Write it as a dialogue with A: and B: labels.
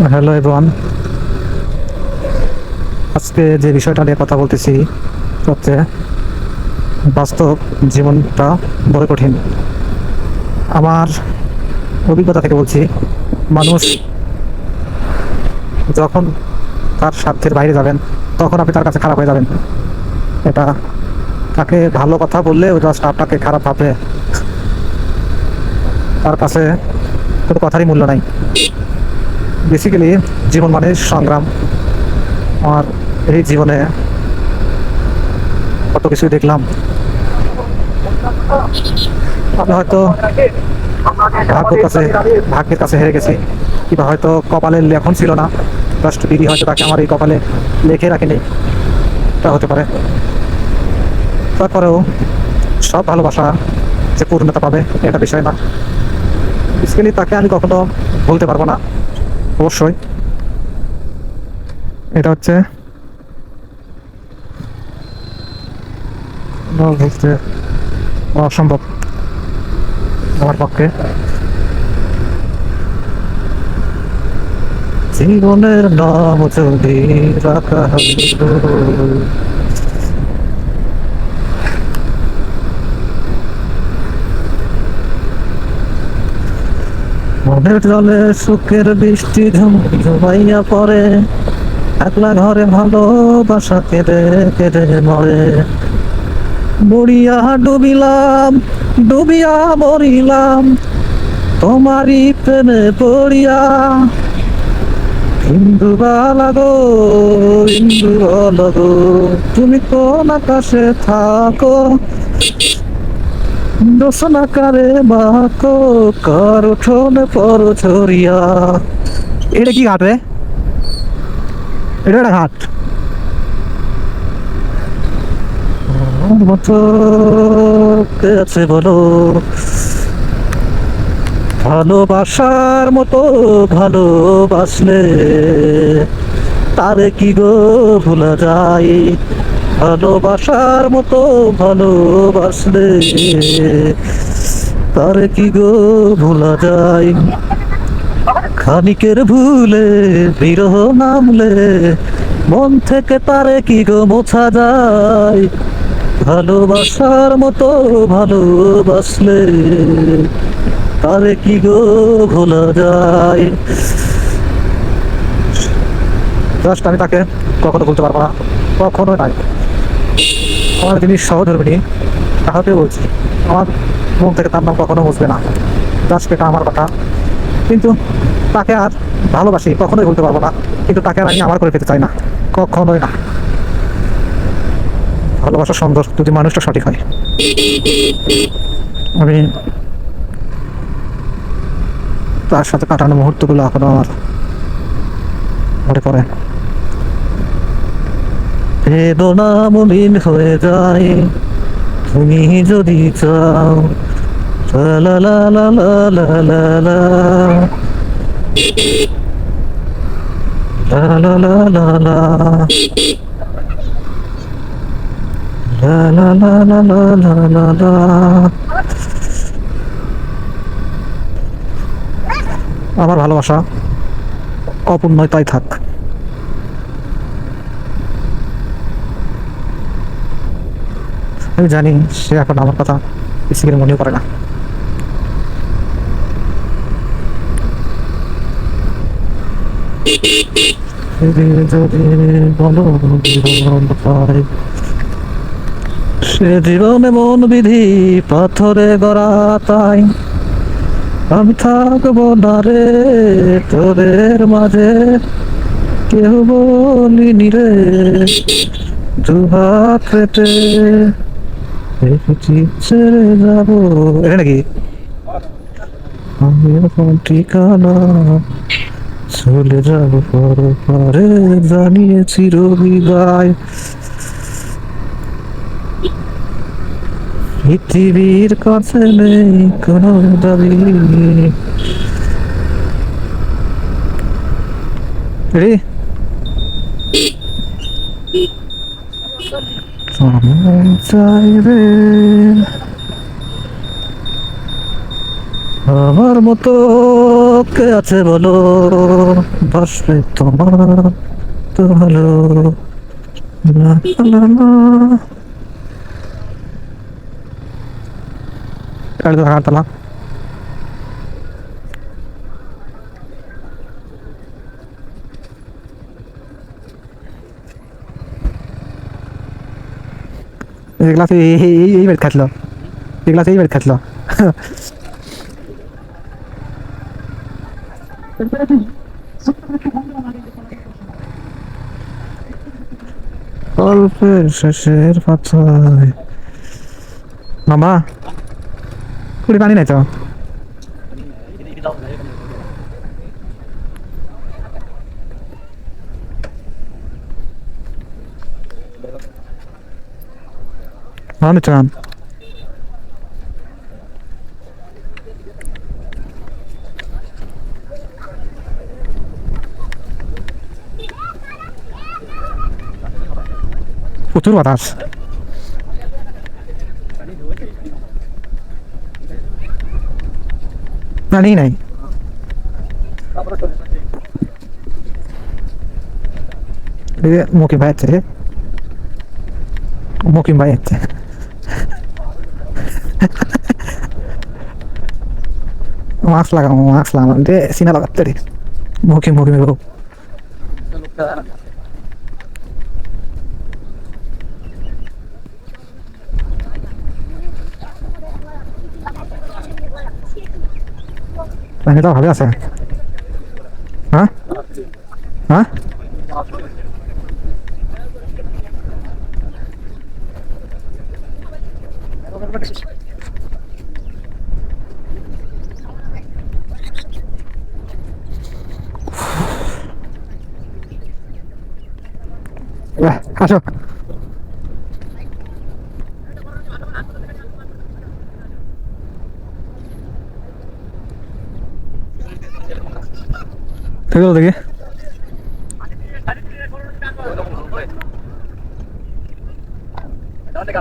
A: Hello everyone আজকে যে বিষয়টা নিয়ে কথা বলতেছি হচ্ছে বাস্তব জীবনটা বড় কঠিন। আমার অভিজ্ঞতা থেকে বলছি, মানুষ যখন তার স্বার্থের বাইরে যাবেন, তখন আপনি তার কাছে খারাপ হয়ে যাবেন। এটা তাকে ভালো কথা বললে ওই জাস্ট আপনাকে খারাপ ভাববে তার কাছে কোনো কথারই মূল্য নাই। বেসিক্যালি জীবন মানে সংগ্রাম। আমার এই জীবনে কত কিছুই দেখলাম। আমি হয়তো ভাগ্যের কাছে ভাগ্যের কাছে হেরে গেছি। কিংবা হয়তো কপালে লেখন ছিল না। রাষ্ট্রবিধি হয়তো তাকে আমার এই কপালে লেখে রাখেনি। তা হতে পারে। তারপরেও সব ভালোবাসা যে পূর্ণতা পাবে, এটা বিষয় না। তাকে আমি কখনো বলতে পারব না। অবশ্যই। এটা হচ্ছে না, অসম্ভব আমার পক্ষে। জীবনের নাম যদি রাখা মনের জলে সুখের বৃষ্টি ঝুম ঝুমাইয়া পড়ে। একলা ঘরে ভালোবাসা কেঁদে কেঁদে মরে। মরিয়া ডুবিলাম, ডুবিয়া মরিলাম, তোমারই প্রেমে পড়িয়া। হিন্দু বালাগো হিন্দু বালাগো তুমি কোন আকাশে থাকো? দোসনাকারে মাকো কার উঠোনে পর ছড়িয়া। এটা কি ঘাট রে? এটা একটা ঘাট। মতো আছে বলো? ভালোবাসার মতো ভালোবাসলে তারে কি গো ভোলা যায়? ভালোবাসার মতো ভালোবাসলে তারে কি গো ভোলা যায়? খানিকের ভুলে বিরহ নামলে মন থেকে তারে কি গো মোছা যায়? ভালোবাসার মতো ভালোবাসলে তারে কি গো ভোলা যায়? জাস্ট আমি তাকে কখনো বলতে পারব না। কখনো নাই আমার যিনি সহধর্মিনী তাহাকে বলছি, আমার মুখ থেকে তার নাম কখনো বুঝবে না। জাস্ট এটা আমার কথা। কিন্তু তাকে আর ভালোবাসি, কখনোই বলতে পারব না। কিন্তু তাকে আর আমি আমার করে পেতে চাই না, কখনোই না। ভালোবাসা সুন্দর, যদি মানুষটা সঠিক হয়। আমি তার সাথে কাটানো মুহূর্তগুলো এখনও আমার মনে পড়ে। বেদনা মলিন হয়ে যায়। তুমি যদি চাও আমার ভালোবাসা অপূর্ণতায় থাক। আমি জানি সে এখন আমার কথা বেশি মনেও করে না। সে জীবনে মন বিধি পাথরে গড়া তাই। আমি থাকব না রে তোদের মাঝে। কেউ বলিনি রে দুহাত যাব এটা নাকি? আমি এখন ঠিকানা। চলে যাব পর পরে জানিয়েছি রবি গায় পৃথিবীর কাছে নেই কোনো দাবি। রে চাইবে আমার মতো কে আছে বলো বাসবে তোমার তো ভালো না লা লা। এটা তো হাঁটতাম এগুলা তো এই এই এই বেড খাটলো এগুলা তো এই বেড খাটলো গল্পের শেষের পাতায় মামা কুড়ি পানি নাই তো মানে চান প্রচুর বাতাস পানি নাই এই যে মকিম ভাই আছে মকিম মাস্ক লাগাও মাস্ক লাগাও দে সিনা লাগাতে রে মুখে মুখে পানিটা ভাবে আছে হ্যাঁ হ্যাঁ আসো। আছে দেখি
B: ¿Dónde